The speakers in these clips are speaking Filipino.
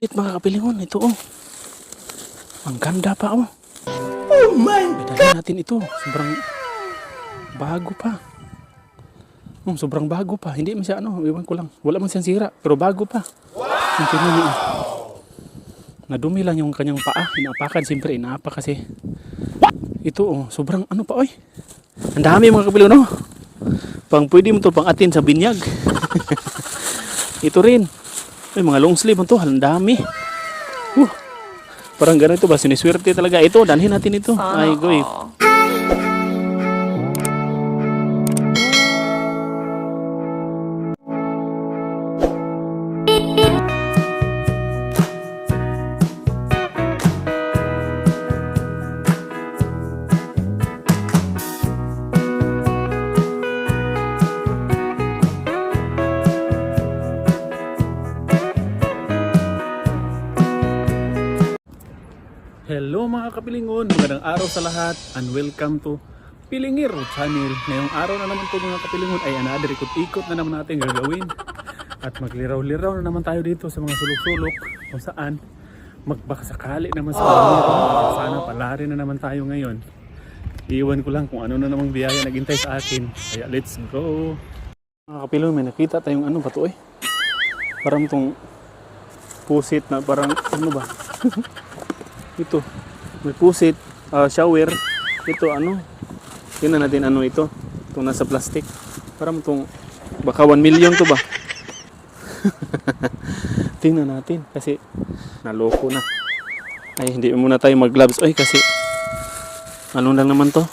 It mga kapilingon, ito oh. Ang ganda pa oh. Oh my God! natin ito. Sobrang bago pa. Hmm, sobrang bago pa. Hindi man siya ano, iwan ko lang. Wala man siyang sira, pero bago pa. Wow! Tingnan niyo, oh. Nadumi lang yung kanyang paa. Inaapakan, siyempre inaapa kasi. Ito oh, sobrang ano pa oy. Ang dami mga kapilingon oh. Pang pwede mo to pang atin sa binyag. ito rin. Ay, mga long sleeve mo to. Ang dami. Uh, parang ganito ba? Siniswerte talaga. Ito, dalhin natin ito. Ay, goy. Mga kapilingon, magandang araw sa lahat and welcome to Pilingir Channel. Ngayong araw na naman po mga kapilingon ay another ikot-ikot na naman natin gagawin. At magliraw-liraw na naman tayo dito sa mga sulok-sulok kung saan magbakasakali naman sa Pilingir. Sana palari na naman tayo ngayon. Iwan ko lang kung ano na namang biyaya naghintay sa akin. Kaya let's go! Mga kapilingon, may nakita tayong ano ba to eh? Parang tong pusit na parang ano ba? ito may pusit ah, shower. Ito ano? Tingnan natin ano ito? Itong nasa plastic. Parang itong baka 1 million to ba? Tingnan natin kasi naloko na. Ay hindi muna tayo mag gloves ay kasi ano lang naman to.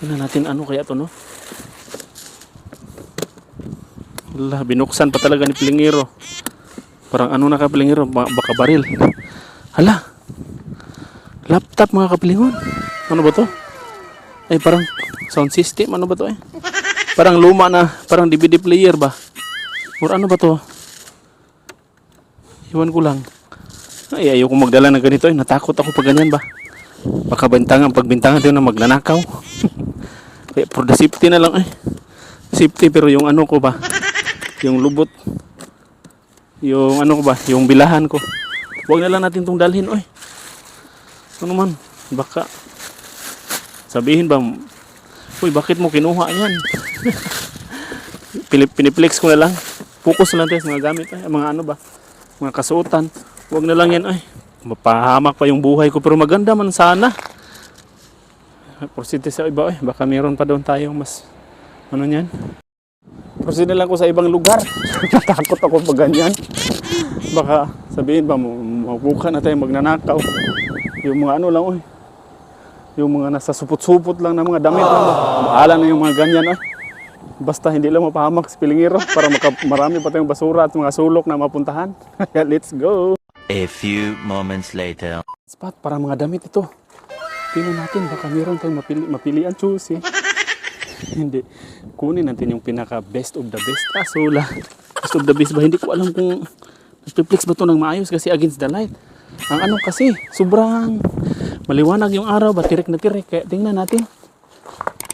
Tingnan natin ano kaya to no? Wala, binuksan pa talaga ni Pilingero parang ano na ka Pilingero ba- baka baril. Hala. Laptop mga kapilingon. Ano ba to? Ay parang sound system. Ano ba to eh? Parang luma na. Parang DVD player ba? Or ano ba to? Iwan ko lang. Ay ayoko magdala ng ganito. Ay, natakot ako pag ganyan ba? Baka bintangan. Pag bintangan tayo na magnanakaw. Kaya for the safety na lang eh. Safety pero yung ano ko ba? Yung lubot. Yung ano ko ba? Yung bilahan ko. Huwag na lang natin itong dalhin, oy. Ano man, baka sabihin ba, uy, bakit mo kinuha yan? Pinip piniplex ko na lang. Focus na lang tayo sa mga gamit, ay, mga ano ba, mga kasuotan. Huwag na lang yan, ay. Mapahamak pa yung buhay ko, pero maganda man sana. Proceed sa iba, ay. Baka meron pa doon tayong mas, ano yan. Proceed na lang ko sa ibang lugar. Natakot ako pag ganyan baka sabihin ba mabuka na tayo magnanakaw yung mga ano lang oy. Yung mga nasa supot-supot lang na mga damit ba bahala na yung mga ganyan oy. Basta hindi lang mapahamak sa pilingiro para maka, marami pa tayong basura at mga sulok na mapuntahan. Let's go! A few moments later. spot para mga damit ito. Tingnan natin baka meron tayong mapili, mapilian choose eh. hindi. Kunin natin yung pinaka best of the best. Kaso lang best of the best ba? Hindi ko alam kung Nagpiplex ba ito ng maayos kasi against the light? Ang ano kasi, sobrang maliwanag yung araw, ba tirik na tirik. Kaya tingnan natin.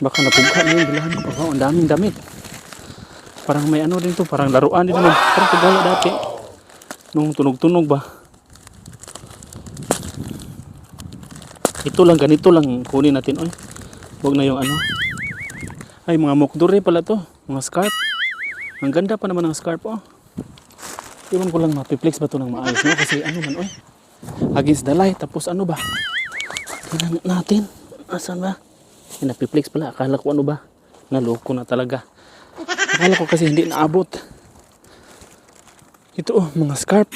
Baka napugka na yung bilahan ko. Oh, ang daming damit. Parang may ano din to, parang laruan din naman. Parang kagaya dati. Nung tunog-tunog ba? Ito lang, ganito lang kunin natin. Oy. Huwag na yung ano. Ay, mga mokdure pala to. Mga scarf. Ang ganda pa naman ng scarf, oh. Iwan ko lang mapiplex ba ito ng maayos no? Kasi ano man, oy. Against the light. Tapos ano ba? Tingnan natin. Asan ba? Eh, napiplex pala. Akala ko ano ba? Naloko na talaga. Akala ko kasi hindi naabot. Ito oh, mga scarf.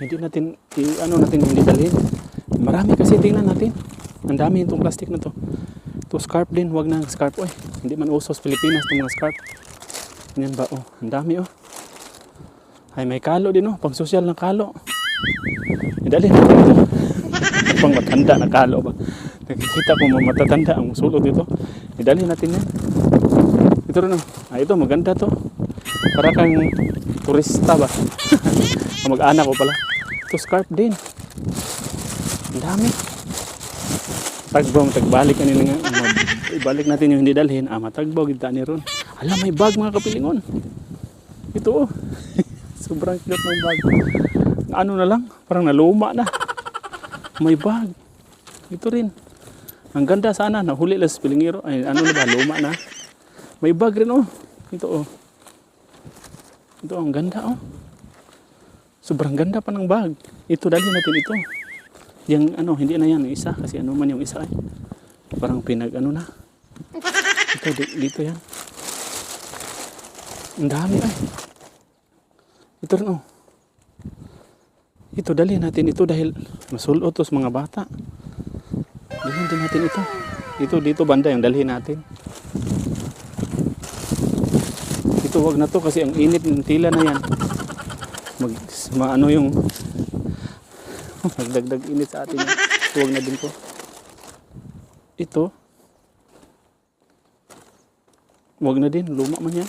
Hindi natin, ano natin hindi dalhin. Marami kasi tingnan natin. Ang dami itong plastic na to. Ito scarf din. Huwag na scarf. Oy, hindi man uso sa Pilipinas itong mga scarf. Yan ba? Oh, ang dami oh. Ay, may kalo din, oh. Pang sosyal na kalo. Idali natin ito. Pang matanda na kalo ba? Nakikita ko mga matatanda ang sulot dito. Idali natin yan. Ito rin. Ah, ito, maganda to. Para kang turista ba? Mag-anak ko pala. Ito, scarf din. Ang dami. Tagbaw, tagbalik kanina nga. Ibalik natin yung hindi dalhin. Ah, matagbaw, kita ni ron. Alam, may bag mga kapilingon. Ito, oh. Sobrang cute ng bag. Ano na lang, parang naluma na. May bag. Ito rin. Ang ganda sana, nahuli lang sa pilingiro. Ay, ano na ba, luma na. May bag rin oh. Ito oh. Ito, ang ganda oh. Sobrang ganda pa ng bag. Ito, dali natin ito. Yung ano, hindi na yan, isa. Kasi ano man yung isa ay. Parang pinag ano na. Ito, di- dito yan. Ang dami ay. Ito rin oh. Ito, dali natin ito dahil masulot to sa mga bata. Dalhin din natin ito. Ito, dito banda yung dalhin natin. Ito, wag na to kasi ang init ng tila na yan. Mag, maano yung magdagdag init sa atin. Ito, wag na din to. Ito, wag na din. Luma man yan.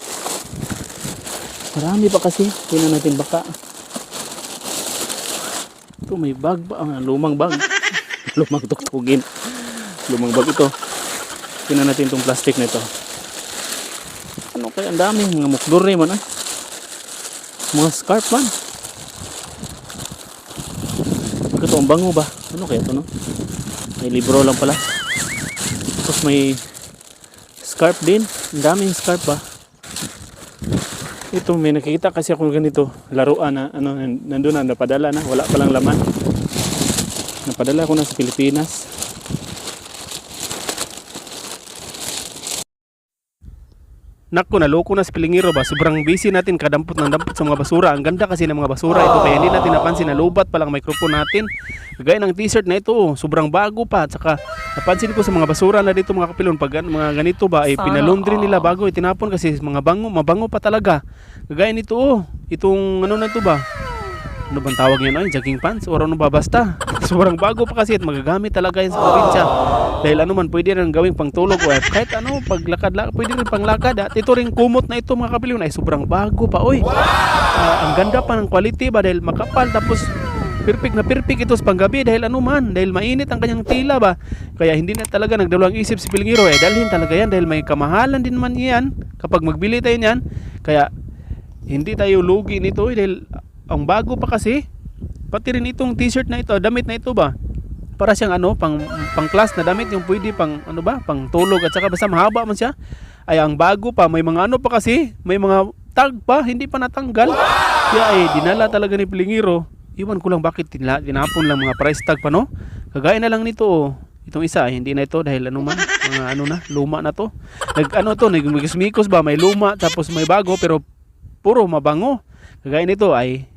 Marami pa kasi. Tingnan natin baka. May bag ba? Ah, lumang bag. lumang tuktugin. Lumang bag ito. Tingnan natin itong plastic na ito. Ano kaya ang dami? Mga mukduri man ah. Mga scarf man. Ito ang bango ba? Ano kaya ito no? May libro lang pala. Tapos may scarf din. Ang daming scarf ba? Ito, may nakikita kasi ako ganito, laruan na, ano, nandun na, napadala na, wala palang laman. Napadala ko na sa Pilipinas. Nako, naloko na sa Pilingiro ba? Sobrang busy natin kadampot ng dampot sa mga basura. Ang ganda kasi ng mga basura ito kaya hindi natin napansin na lubat pa lang microphone natin. Gaya ng t-shirt na ito, oh, sobrang bago pa. At saka napansin ko sa mga basura na dito mga kapilon, pag mga ganito ba, ay Sana pinalundri nila bago itinapon kasi mga bango, mabango pa talaga. Gaya nito oh, itong ano na ito ba? Ano bang tawag yan? Ay, jogging pants? Or ano ba? Basta. Sobrang bago pa kasi at magagamit talaga yan sa probinsya. Dahil ano man, pwede rin gawing pangtulog o kahit ano, paglakad, lakad, pwede rin panglakad. At ito rin kumot na ito mga kapilyon ay sobrang bago pa. Oy, Ah, ang ganda pa ng quality ba dahil makapal tapos perfect na perfect ito sa panggabi dahil ano man, dahil mainit ang kanyang tila ba. Kaya hindi na talaga nagdalawang isip si Pilingiro eh, dalhin talaga yan dahil may kamahalan din man yan kapag magbili tayo niyan. Kaya hindi tayo lugi nito eh, dahil ang bago pa kasi pati rin itong t-shirt na ito, damit na ito ba? Para siyang ano, pang pang class na damit yung pwede pang ano ba, pang tulog at saka basta mahaba man siya. Ay ang bago pa, may mga ano pa kasi, may mga tag pa, hindi pa natanggal. Kaya eh, dinala talaga ni Pilingiro. Iwan ko lang bakit tinapon lang mga price tag pa no. Kagaya na lang nito oh. Itong isa, eh, hindi na ito dahil ano man, mga ano na, luma na to. Nag ano to, nagmikos ba, may luma tapos may bago pero puro mabango. Kagaya nito ay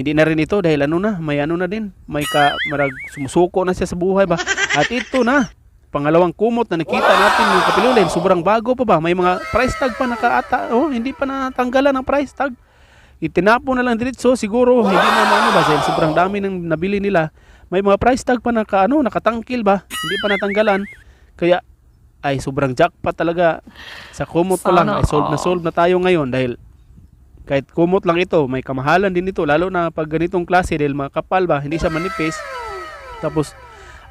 hindi na rin ito dahil ano na, may ano na din, may ka, marag sumusuko na siya sa buhay ba. At ito na, pangalawang kumot na nakita natin yung kapilulin, sobrang bago pa ba, may mga price tag pa nakaata, oh, hindi pa natanggalan ang price tag. Itinapo na lang diretso, siguro hindi na ano ba, dahil sobrang dami ng nabili nila. May mga price tag pa naka, ano, nakatangkil ba, hindi pa natanggalan. Kaya, ay sobrang jackpot talaga sa kumot ko lang, ay solve na solve na tayo ngayon dahil kahit kumot lang ito, may kamahalan din ito lalo na pag ganitong klase dahil makapal ba, hindi siya manipis. Tapos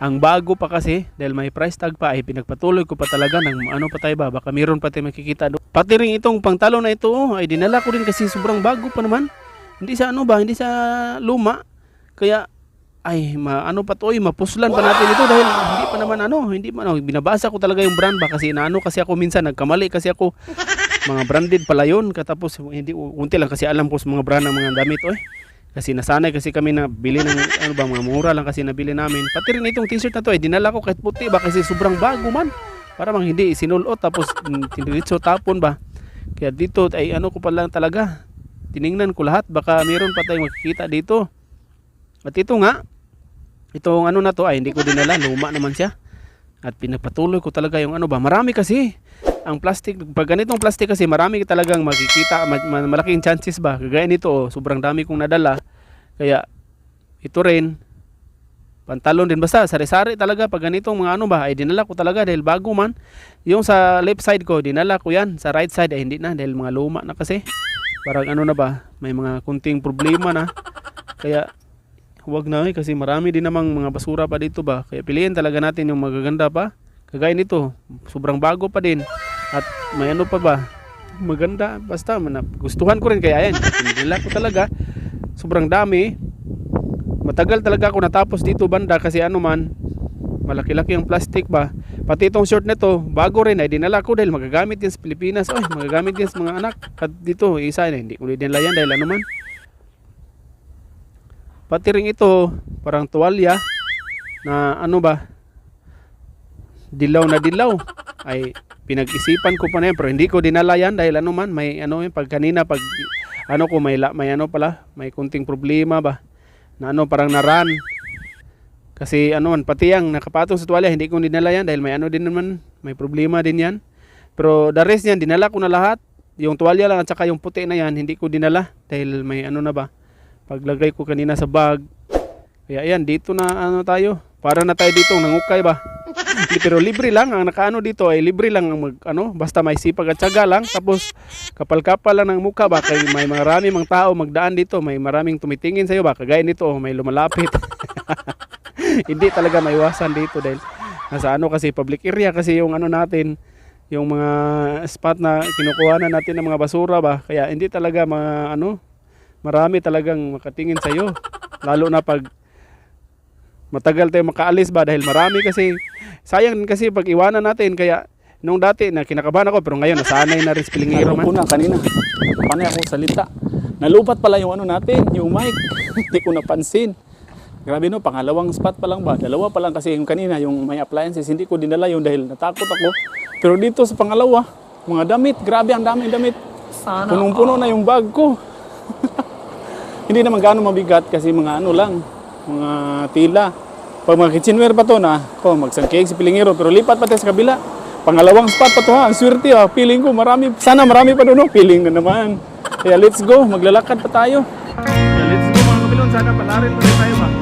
ang bago pa kasi dahil may price tag pa ay pinagpatuloy ko pa talaga ng ano pa tayo ba, baka meron pa tayo makikita doon. Pati rin itong pangtalo na ito ay dinala ko rin kasi sobrang bago pa naman. Hindi sa ano ba, hindi sa luma. Kaya ay ma, ano pa to, ay, mapuslan pa natin ito dahil hindi pa naman ano, hindi pa ano, binabasa ko talaga yung brand ba kasi naano kasi ako minsan nagkamali kasi ako mga branded pala yun. Katapos hindi unti lang kasi alam ko sa mga brand ng mga damit oy. Kasi nasanay kasi kami na bili ng ano ba mga mura lang kasi nabili namin. Pati rin itong t-shirt na to eh dinala ko kahit puti ba kasi sobrang bago man. Para mang hindi sinulot tapos mm, tiniritso tapon ba. Kaya dito ay ano ko pa lang talaga. Tiningnan ko lahat. Baka meron pa tayong makikita dito. At ito nga itong ano na to ay hindi ko dinala. Luma naman siya. At pinagpatuloy ko talaga yung ano ba. Marami kasi ang plastic pag ganitong plastic kasi marami talagang makikita ma- ma- malaking chances ba? Kagaya nito oh, sobrang dami kong nadala. Kaya ito rin pantalon din basta sari-sari talaga pag ganitong mga ano ba ay dinala ko talaga dahil bago man. Yung sa left side ko dinala ko yan. Sa right side ay hindi na dahil mga luma na kasi. Parang ano na ba may mga kunting problema na. Kaya huwag na eh kasi marami din namang mga basura pa dito ba. Kaya piliin talaga natin yung magaganda pa kagaya nito sobrang bago pa din at may ano pa ba maganda basta man, gustuhan ko rin kaya yan nila ko talaga sobrang dami. Matagal talaga ako natapos dito banda kasi ano man, malaki-laki ang plastic ba. Pati itong short nito, bago rin ay dinala ko dahil magagamit yan sa Pilipinas. Ay, magagamit yan sa mga anak. At dito, isa na, hindi ko dinala yan dahil ano man. Pati rin ito, parang tuwalya na ano ba, dilaw na dilaw. Ay, pinag-isipan ko pa na yan, pero hindi ko dinala yan dahil ano man, may ano yun, pag kanina, pag ano ko, may, may ano pala, may kunting problema ba, na ano, parang naran. Kasi ano man, pati yung nakapatong sa tuwalya, hindi ko dinala yan dahil may ano din naman, may problema din yan. Pero the rest yan, dinala ko na lahat. Yung tuwalya lang at saka yung puti na yan, hindi ko dinala dahil may ano na ba. Paglagay ko kanina sa bag. Kaya yan, dito na ano tayo. Para na tayo dito, nangukay ba? Pero libre lang, ang nakaano dito ay libre lang ang mag, ano, basta may sipag at tiyaga lang. Tapos kapal-kapal lang ng mukha ba, kay may marami mga tao magdaan dito, may maraming tumitingin sa iyo ba, kagaya nito, oh, may lumalapit. hindi talaga maiwasan dito dahil nasa ano kasi public area kasi yung ano natin yung mga spot na kinukuha na natin ng mga basura ba kaya hindi talaga mga ano marami talagang makatingin sa iyo lalo na pag matagal tayo makaalis ba dahil marami kasi sayang din kasi pag iwanan natin kaya nung dati na kinakabahan ako pero ngayon nasanay na rin sa pilingiro Ano man na kanina. Panay ako salita. Nalupat pala yung ano natin, yung mic. Hindi ko napansin. Grabe no, pangalawang spot pa lang ba? Dalawa pa lang kasi yung kanina, yung may appliances, hindi ko dinala yun dahil natakot ako. Pero dito sa pangalawa, mga damit, grabe ang daming damit. Sana Punong-puno na yung bag ko. hindi naman gaano mabigat kasi mga ano lang, mga tila. Pag mga kitchenware pa to na, ko magsangkig si Pilingero, pero lipat pa tayo sa kabila. Pangalawang spot pa to ha, ang swerte ha, feeling ko marami, sana marami pa doon, feeling na naman. Kaya let's go, maglalakad pa tayo. Yeah, let's go mga kabilon. Sana palarin pa tayo ba?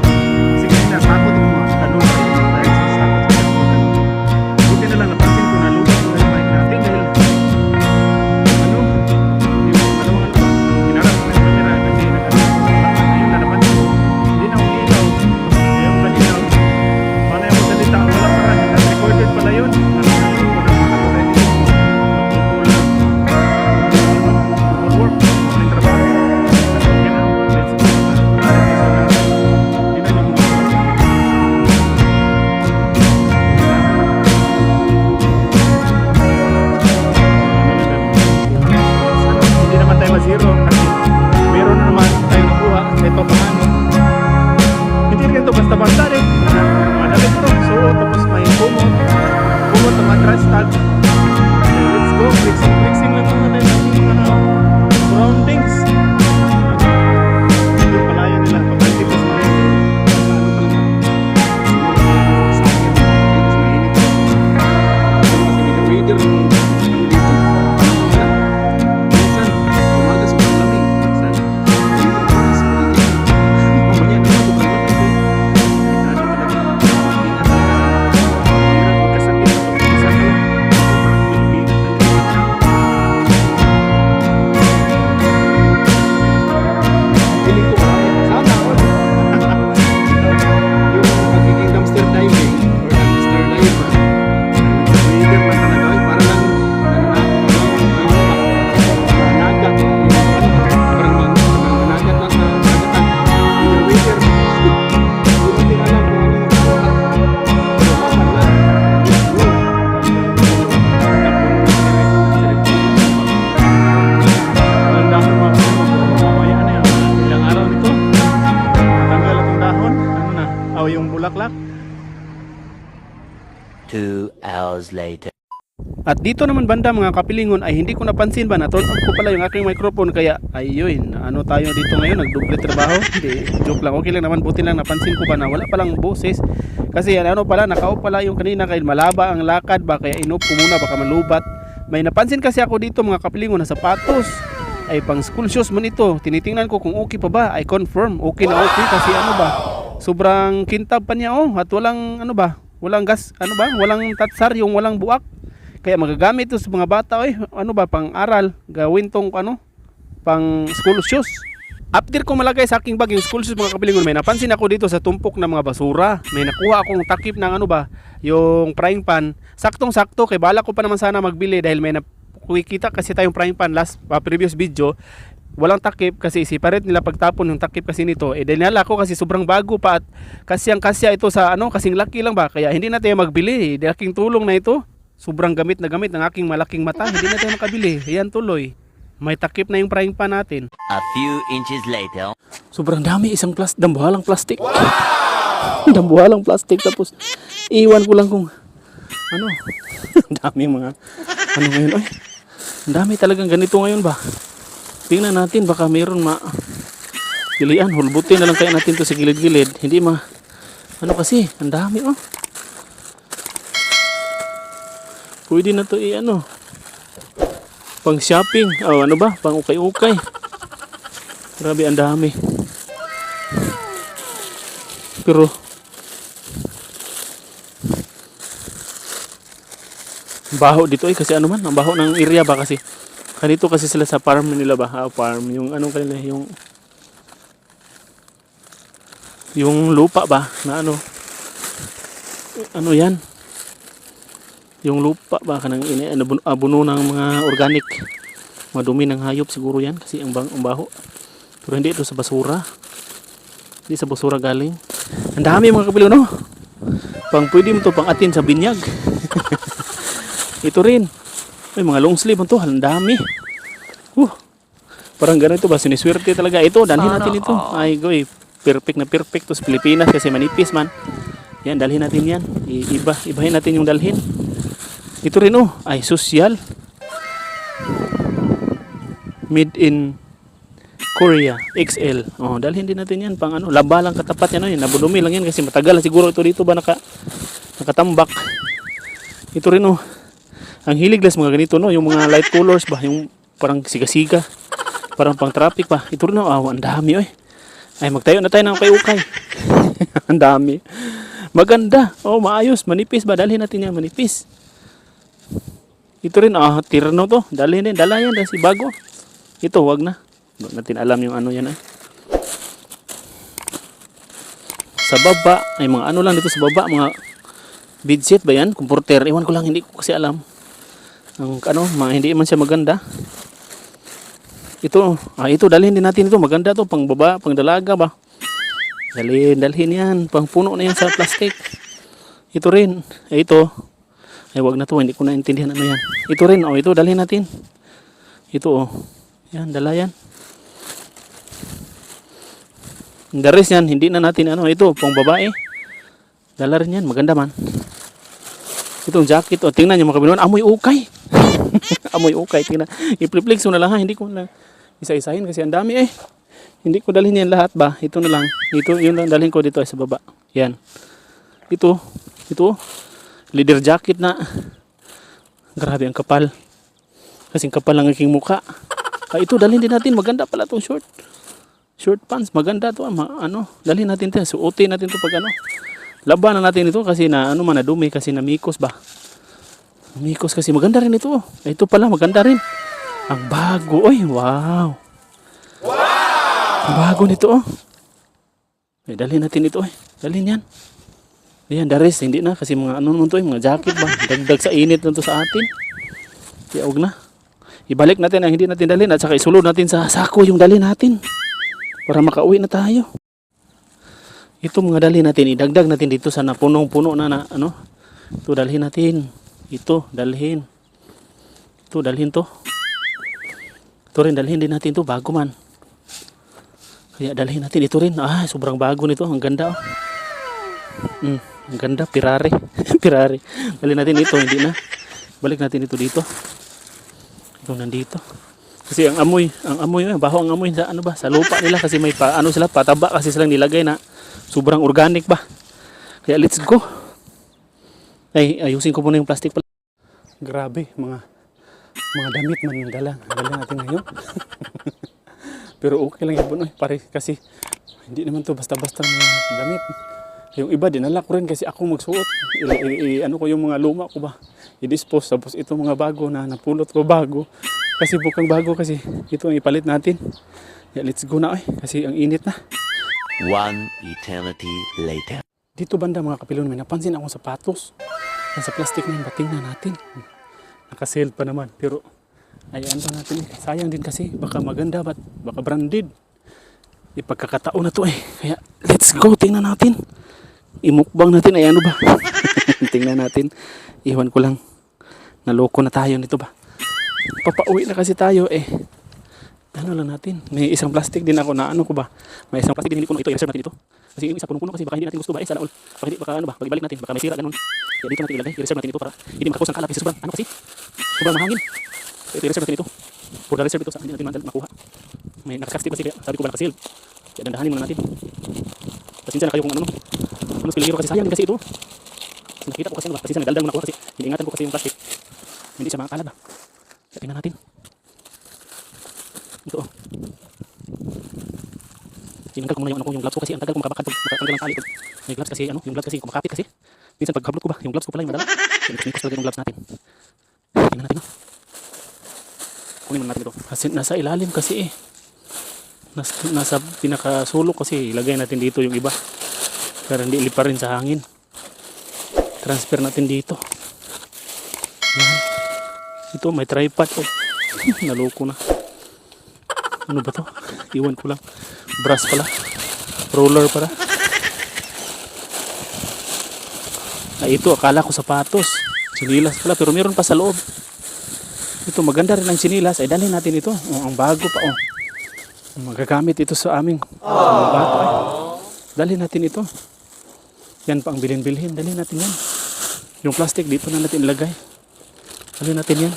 Hours later. At dito naman banda mga kapilingon ay hindi ko napansin ba na turn ko pala yung aking microphone kaya ayun ano tayo dito ngayon nagduble trabaho? Hindi joke lang. Okay lang naman buti lang napansin ko ba na wala palang boses? Kasi ano pala naka-off pala yung kanina kahit malaba ang lakad ba kaya inop ko muna baka malubat. May napansin kasi ako dito mga kapilingon na sapatos ay pang school shoes man ito. Tinitingnan ko kung okay pa ba. Ay confirm okay na okay kasi ano ba sobrang kintab pa niya oh at walang ano ba walang gas ano ba walang tatsar yung walang buak kaya magagamit ito sa mga bata, oy. Ano ba, pang aral. Gawin tong ano, pang school shoes. After ko malagay sa aking bag yung school shoes mga kapilingon, may napansin ako dito sa tumpok ng mga basura. May nakuha akong takip ng ano ba, yung frying pan. Saktong sakto, kay bala ko pa naman sana magbili dahil may nakikita kasi tayong frying pan last uh, previous video. Walang takip kasi separate nila pagtapon yung takip kasi nito. Eh dinala ko kasi sobrang bago pa at kasyang kasya ito sa ano kasing laki lang ba kaya hindi na tayo magbili. Laking tulong na ito. Sobrang gamit na gamit ng aking malaking mata. Hindi na tayo makabili. Ayan tuloy. May takip na yung frying pan natin. A few inches later. Sobrang dami isang plas dambuhalang plastic. dambuhalang plastic tapos iwan ko lang kung ano. Dami mga ano ngayon. Ang dami talagang ganito ngayon ba? Tingnan natin baka mayroon ma pilian, hulbutin na lang kaya natin to sa gilid-gilid. Hindi ma ano kasi, ang dami oh. Pwede na to i ano. Pang shopping. Oh, ano ba? Pang ukay-ukay. Grabe, ang dami. Pero, baho dito eh kasi ano man, ang baho ng area ba kasi kanito kasi sila sa farm nila ba, ah, farm, yung anong kanila, yung yung lupa ba? Na ano? Ano yan? Yung lupa ba? Kanang ini ano bun- ah, ng mga organic. Madumi ng hayop siguro yan kasi ang, bang, ang baho. Pero hindi ito sa basura. Hindi sa basura galing. Ang dami mga kapilo no? Pang pwede mo to pang atin sa binyag. Ito rin may mga long sleeve to. Ang dami. Uh, parang ganito ba? Siniswerte talaga. Ito dalhin natin ito. Ay goy. Perfect na perfect to sa Pilipinas kasi manipis man. Yan dalhin natin yan. Iba ibahin natin yung dalhin. Ito rin oh. Ay social. Made in Korea XL. Oh, dalhin din natin 'yan. Pang ano, laba lang katapat yan, ano, yan. Nabudumi lang yan kasi matagal siguro ito dito ba naka nakatambak. Ito rin oh. Ang hilig las mga ganito no, yung mga light colors ba, yung parang siga-siga. Parang pang traffic pa. Ito rin oh, ah, ang dami oy. Ay magtayo na tayo ng ukay-ukay. ang dami. Maganda. Oh, maayos, manipis ba? Dalhin natin yan, manipis. Ito rin, ah, tirno to. Dalhin din, dala yan, kasi bago. Ito, wag na. Wag natin alam yung ano yan eh. Sa baba, ay mga ano lang dito sa baba, mga bedsheet ba yan? Comforter, iwan ko lang, hindi ko kasi alam. Ang ano, mga, hindi man siya maganda. Ito, ah, ito, dalhin din natin ito. Maganda to, pang baba, pang dalaga ba? Dalhin, dalhin yan. Pang puno na yan sa plastic. Ito rin, eh, ito. Ay, wag na to, hindi ko naintindihan ano yan. Ito rin, oh, ito, dalhin natin. Ito, oh. Yan, dala yan. The rest yan, hindi na natin ano, ito, pang babae. Dala rin yan, maganda man. Itong jacket, oh, tingnan nyo mga kabinuan, amoy ukay. amoy ukay, tingnan. I-flip-flex mo na lang ha, hindi ko na isa-isahin kasi ang dami eh. Hindi ko dalhin yan lahat ba, ito na lang. Ito, yun lang dalhin ko dito ay sa baba. Yan. Ito, ito, leather jacket na. Grabe ang kapal. Kasing kapal lang aking mukha. Ah, ito, dalhin din natin. Maganda pala itong short. Short pants. Maganda to. ah, Ma, ano, dalhin natin ito. Suotin natin to pag ano. Laban na natin ito kasi na ano man nadumi kasi namikos ba. Namikos kasi maganda rin ito. Ito pala maganda rin. Ang bago. Oy, wow. Ang bago nito oh. Dalhin natin ito eh. Dalhin yan. The rest, hindi na kasi mga ano naman to, eh, mga jacket ba. Dagdag sa init na to sa atin. Kaya huwag na. Ibalik natin ang hindi natin dalhin at saka isulod natin sa sako yung dalhin natin. Para makauwi na tayo. Ito mga dalhin natin, idagdag natin dito sa napunong-puno na, na ano. Ito dalhin natin. Ito, dalhin. Ito, dalhin to. Ito rin, dalhin din natin to bago man. Kaya dalhin natin ito rin. Ah, sobrang bago nito. Ang ganda oh. Mm, ang ganda, pirare. pirare. Dalhin natin ito, hindi na. Balik natin ito dito. Ito nandito. Kasi ang amoy, ang amoy, eh, baho ang amoy sa ano ba, sa lupa nila kasi may pa, ano sila, pataba kasi silang nilagay na sobrang organic ba. Kaya let's go. Ay, ayusin ko muna yung plastic pala. Grabe, mga mga damit man yung dala. Dala natin ngayon. Pero okay lang yun, eh, pare, kasi hindi naman to basta-basta mga damit. Yung iba, dinala ko rin kasi ako magsuot. I, i- i- ano ko yung mga luma ko ba, i-dispose. Tapos ito mga bago na napulot ko bago. Kasi bukang bago kasi ito ang ipalit natin. Yeah, let's go na eh, kasi ang init na. One eternity later. Dito banda mga kapilon, may napansin akong sapatos. Yan sa plastic na yun, bating na natin. Nakasale pa naman, pero Ay ano natin. Sayang din kasi. Baka maganda ba't baka branded. Ipagkakataon na to eh. Kaya let's go. Tingnan natin. Imukbang natin. Ay ano ba? Tingnan natin. Iwan ko lang. Naloko na tayo nito ba? Papauwi na kasi tayo eh. Ano lang natin. May isang plastic din ako na ano ko ba? May isang plastic din puno. Ito, i-reserve natin ito. Kasi yung isa punong-puno kasi baka hindi natin gusto ba? Eh, sana all. Baka, hindi, baka ano ba? Ibalik natin. Baka may sira ganun. Kaya dito natin ilagay. I-reserve natin ito para hindi makapos ng kalat. Kasi sobrang, ano kasi? Sobrang mahangin. Ito, i-reserve natin ito. Pura reserve ito sa hindi natin mandal makuha. May nakasakstip kasi kaya sabi ko ba nakasil. Kaya dandahanin muna natin. Pasensya na kayo kung ano no. Ano spilingero kasi sayang din kasi ito. Kasi nakita ko kasi ano ba? Pasensya nagdaldal muna ako ko kasi yung plastic. Hindi siya makakalat ba? Kaya tingnan natin. Ito oh. Tinanggal ko muna yung ano ko, yung gloves ko kasi ang tagal ko makabakad pag makatanggal ng tali. Pag May gloves kasi ano, yung gloves kasi kumakapit kasi. Minsan pag hablot ko ba, yung gloves ko pala yung madala. Nagsinikos talaga yung gloves natin. Tingnan natin oh. Kunin natin ito. Kasi nasa ilalim kasi eh. Nas, nasa pinakasulok kasi ilagay natin dito yung iba. Para hindi ilipa rin sa hangin. Transfer natin dito. Yan. Ito may tripod oh. Naloko na. Ano ba to? Iwan ko lang. Brass pala. Roller pala. Ah, ito, akala ko sapatos. Sinilas pala, pero meron pa sa loob. Ito, maganda rin ang sinilas. Ay, dalhin natin ito. Oh, ang bago pa, oh. Magagamit ito sa aming mga bata. eh. Dalhin natin ito. Yan pa ang bilhin-bilhin. Dalhin natin yan. Yung plastic, dito na natin ilagay. Dalhin natin yan.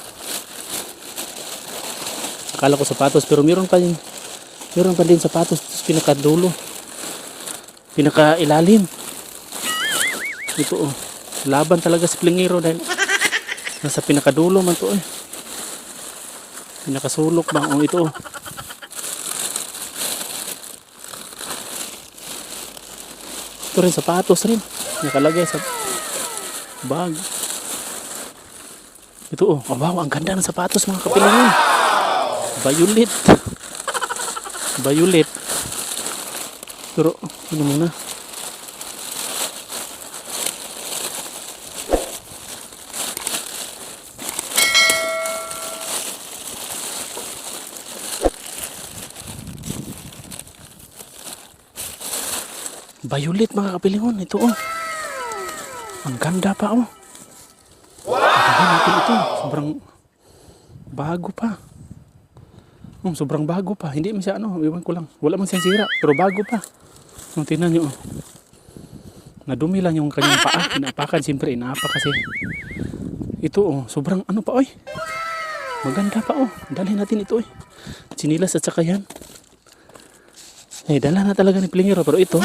Akala ko sapatos, pero meron pa yung meron pa din sapatos sa pinakadulo. Pinaka ilalim. Ito oh. Laban talaga si Plingero dahil nasa pinakadulo man to eh. Pinakasulok ba? Oh, ito oh. Ito rin sapatos rin. Nakalagay sa bag. Ito oh. Oh, wow, ang ganda ng sapatos mga kapilingon. Violet. Violet. Pero, ano muna? Violet mga kapilingon. Ito oh. Ang ganda pa oh. Ganda natin ito. Sobrang bago pa. Oh, sobrang bago pa. Hindi man siya ano, iwan ko lang. Wala man siyang sira, pero bago pa. Oh, tingnan nyo. Oh. Nadumi lang yung kanyang paa. Inapakan, siyempre inaapa kasi. Ito oh, sobrang ano pa oy. Maganda pa oh. Dalhin natin ito oy. Sinilas at saka yan. Eh, dala na talaga ni Plingero. Pero ito,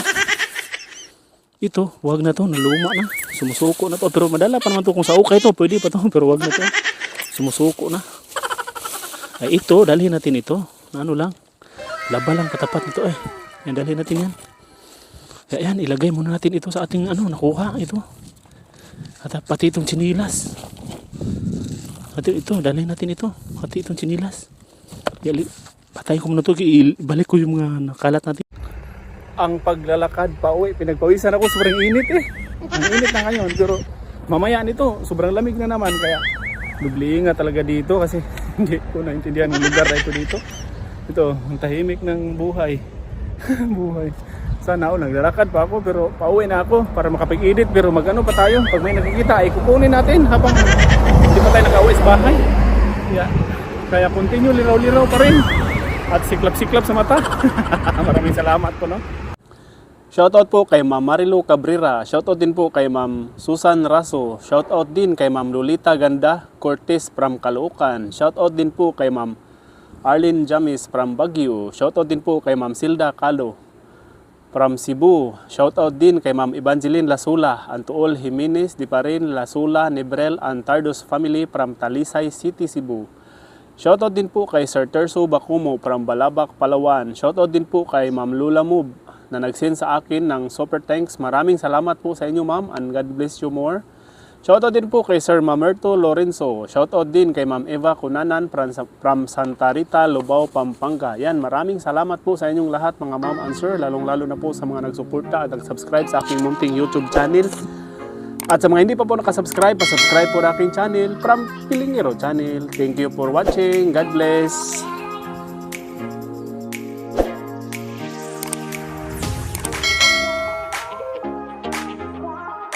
ito, wag na to. Naluma na. Sumusuko na to. Pero madala pa naman to kung sa ukay to. Pwede pa to. Pero wag na to. Sumusuko na. Ay ito, dalhin natin ito. Ano lang. Laba lang katapat nito eh. Yan, dalhin natin yan. Kaya yan, ilagay muna natin ito sa ating ano, nakuha ito. At pati itong chinilas. Pati ito, dalhin natin ito. Pati itong chinilas. Patay ko muna ito. Ibalik ko yung mga nakalat natin. Ang paglalakad pa uwi, pinagpawisan ako sobrang init eh. Ang init na ngayon, pero mamaya nito, sobrang lamig na naman. Kaya Dubli nga talaga dito kasi hindi ko naintindihan ang lugar na ito dito. Ito, ang tahimik ng buhay. buhay. Sana ako, naglalakad pa ako pero pauwi na ako para makapag-edit pero magano pa tayo. Pag may nakikita ay kukunin natin habang hindi pa tayo nakauwi sa bahay. Kaya, kaya continue liraw-liraw pa rin. At siklap-siklap sa mata. Maraming salamat po no. Shoutout po kay Ma'am Marilu Cabrera. Shoutout din po kay Ma'am Susan Raso. Shoutout din kay Ma'am Lolita Ganda Cortez from Caloocan. Shoutout din po kay Ma'am Arlene Jamis from Baguio. Shoutout din po kay Ma'am Silda Calo from Cebu. Shoutout din kay Ma'am Evangeline Lasula and to all Jimenez, Diparin, Lasula, Nebrel and Tardos family from Talisay City, Cebu. Shoutout din po kay Sir Terso Bakumo from Balabac, Palawan. Shoutout din po kay Ma'am Lula Move na nag-send sa akin ng super thanks. Maraming salamat po sa inyo ma'am and God bless you more. Shoutout din po kay Sir Mamerto Lorenzo. Shoutout din kay Ma'am Eva Kunanan from, from Santa Rita, Lubao, Pampanga. Yan, maraming salamat po sa inyong lahat mga ma'am and sir, lalong-lalo na po sa mga nagsuporta at nag-subscribe sa aking munting YouTube channel. At sa mga hindi pa po nakasubscribe, pa-subscribe po na aking channel from Pilingero Channel. Thank you for watching. God bless.